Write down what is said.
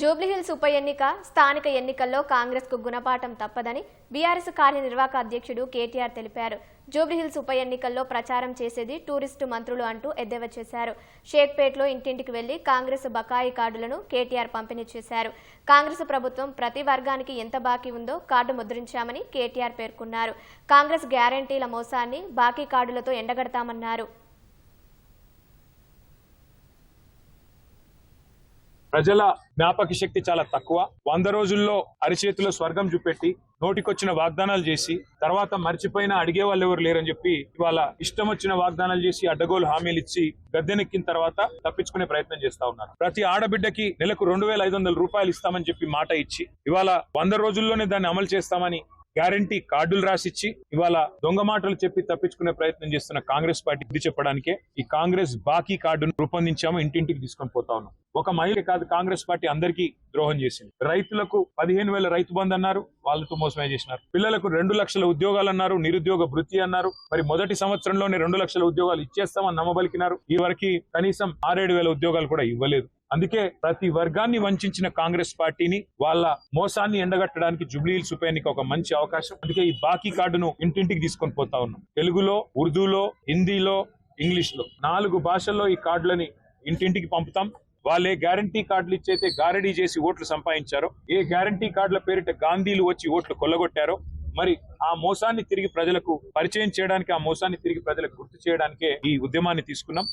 జూబ్లీహిల్స్ ఉప ఎన్నిక స్థానిక ఎన్నికల్లో కాంగ్రెస్కు గుణపాఠం తప్పదని బీఆర్ఎస్ కార్యనిర్వాహక అధ్యక్షుడు కేటీఆర్ తెలిపారు. జూబ్లీహిల్స్ ఉప ఎన్నికల్లో ప్రచారం చేసేది టూరిస్టు మంత్రులు అంటూ ఎద్దేవా చేశారు. షేక్పేట్లో ఇంటింటికి వెళ్ళి కాంగ్రెస్ బకాయి కార్డులను కేటీఆర్ పంపిణీ చేశారు. కాంగ్రెస్ ప్రభుత్వం ప్రతి వర్గానికి ఎంత బాకీ ఉందో కార్డు ముద్రించామని కేటీఆర్ పేర్కొన్నారు. కాంగ్రెస్ గ్యారంటీల మోసాన్ని బాకీ కార్డులతో ఎండగడతామన్నారు. ప్రజల జ్ఞాపక శక్తి చాలా తక్కువ. వంద రోజుల్లో అరిచేతిలో స్వర్గం చూపెట్టి నోటికొచ్చిన వాగ్దానాలు చేసి తర్వాత మర్చిపోయినా అడిగే వాళ్ళు ఎవరు లేరని చెప్పి ఇవాళ ఇష్టం వచ్చిన వాగ్దానాలు చేసి అడ్డగోలు హామీలు ఇచ్చి గద్దెనెక్కిన తర్వాత తప్పించుకునే ప్రయత్నం చేస్తా ఉన్నారు. ప్రతి ఆడబిడ్డకి నెలకు రెండు వేల ఐదు వందల రూపాయలు ఇస్తామని చెప్పి మాట ఇచ్చి ఇవాళ వంద రోజుల్లోనే దాన్ని అమలు చేస్తామని గ్యారంటీ కార్డులు రాసిచ్చి ఇవాళ దొంగ మాటలు చెప్పి తప్పించుకునే ప్రయత్నం చేస్తున్న కాంగ్రెస్ పార్టీ ఇది చెప్పడానికే ఈ కాంగ్రెస్ బాకీ కార్డును రూపొందించాము ఇంటింటికి తీసుకొని పోతా ఉన్నాం. ఒక మహిళ కాదు కాంగ్రెస్ పార్టీ అందరికీ ద్రోహం చేసింది. రైతులకు పదిహేను వేల రైతు బంద్ అన్నారు వాళ్ళతో మోసమే చేసినారు. పిల్లలకు రెండు లక్షల ఉద్యోగాలు అన్నారు నిరుద్యోగ వృత్తి అన్నారు. మరి మొదటి సంవత్సరంలోనే రెండు లక్షల ఉద్యోగాలు ఇచ్చేస్తామని నమ్మబలికినారు. ఈ వరకు కనీసం ఆరేడు వేల ఉద్యోగాలు కూడా ఇవ్వలేదు. అందుకే ప్రతి వర్గాన్ని వంచిన కాంగ్రెస్ పార్టీని వాళ్ళ మోసాన్ని ఎండగట్టడానికి జుబ్లీహిల్స్ ఉప ఎన్నిక ఒక మంచి అవకాశం. అందుకే ఈ బాకీ కార్డును ఇంటింటికి తీసుకొని పోతా ఉన్నాం. తెలుగులో ఉర్దూలో హిందీలో ఇంగ్లీష్లో నాలుగు భాషల్లో ఈ కార్డులని ఇంటింటికి పంపుతాం. వాళ్ళే గ్యారంటీ కార్డులు ఇచ్చైతే గారడీ చేసి ఓట్లు సంపాదించారో ఏ గ్యారంటీ కార్డుల పేరిట గాంధీలు వచ్చి ఓట్లు కొల్లగొట్టారో మరి ఆ మోసాన్ని తిరిగి ప్రజలకు పరిచయం చేయడానికి ఆ మోసాన్ని తిరిగి ప్రజలకు గుర్తు చేయడానికే ఈ ఉద్యమాన్ని తీసుకున్నాం.